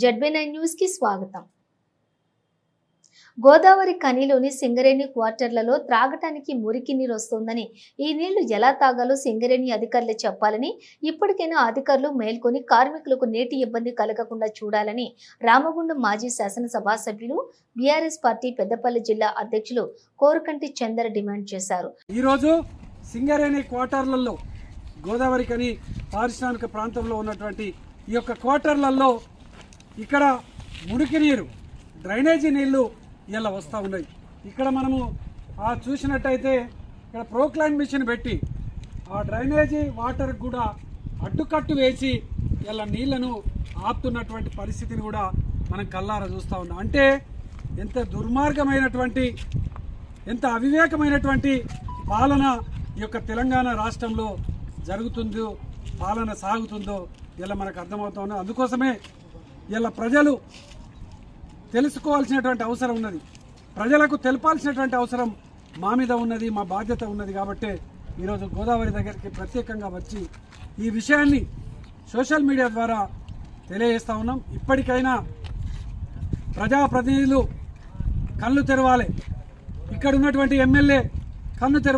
ZB nine న్యూస్కి స్వాగతం. గోదావరి కనిలోని సింగరేణి క్వార్టర్లలో త్రాగటానికి మురికి నీరు వస్తోందని ఈ నీళ్ళు ఎలా తాగాలో సింగరేణి అధికారులు చెప్పాలని ఇప్పటికైనా అధికారులు మేల్కొని కార్మికులకు నీటి ఇబ్బంది కలగకుండా చూడాలని రామగుండం మాజీ శాసనసభ సభ్యులు బీఆర్ఎస్ పార్టీ పెద్దపల్లి జిల్లా అధ్యక్షులు కోరుకంటి చందర్ డిమాండ్ చేశారు. ఈరోజు సింగరేణి క్వార్టర్లలో గోదావరి కని పారిశ్రామిక ప్రాంతంలో ఉన్నటువంటి ఈ యొక్క క్వార్టర్లలో ఇక్కడ మురికి నీరు డ్రైనేజీ నీళ్ళు ఇలా వస్తూ ఉన్నాయి. ఇక్కడ మనము ఆ చూసినట్టయితే ఇక్కడ ప్రోక్లైన్ మిషన్ పెట్టి ఆ డ్రైనేజీ వాటర్ కూడా అడ్డుకట్టు వేసి ఇలా నీళ్ళను ఆపుతున్నటువంటి పరిస్థితిని కూడా మనం కల్లారా చూస్తూ ఉన్నాం. అంటే ఎంత దుర్మార్గమైనటువంటి ఎంత అవివేకమైనటువంటి పాలన ఈ యొక్క తెలంగాణ రాష్ట్రంలో జరుగుతుందో పాలన సాగుతుందో ఇలా మనకు అర్థమవుతుంది అందుకోసమే ఇలా ప్రజలు తెలుసుకోవాల్సినటువంటి అవసరం ఉన్నది. ప్రజలకు తెలపాల్సినటువంటి అవసరం మా మీద ఉన్నది మా బాధ్యత ఉన్నది కాబట్టే ఈరోజు గోదావరి దగ్గరికి ప్రత్యేకంగా వచ్చి ఈ విషయాన్ని సోషల్ మీడియా ద్వారా తెలియజేస్తా ఉన్నాం. ఇప్పటికైనా ప్రజాప్రతినిధులు కళ్ళు తెరవాలి. ఇక్కడ ఉన్నటువంటి ఎమ్మెల్యే కన్ను తెరవాలి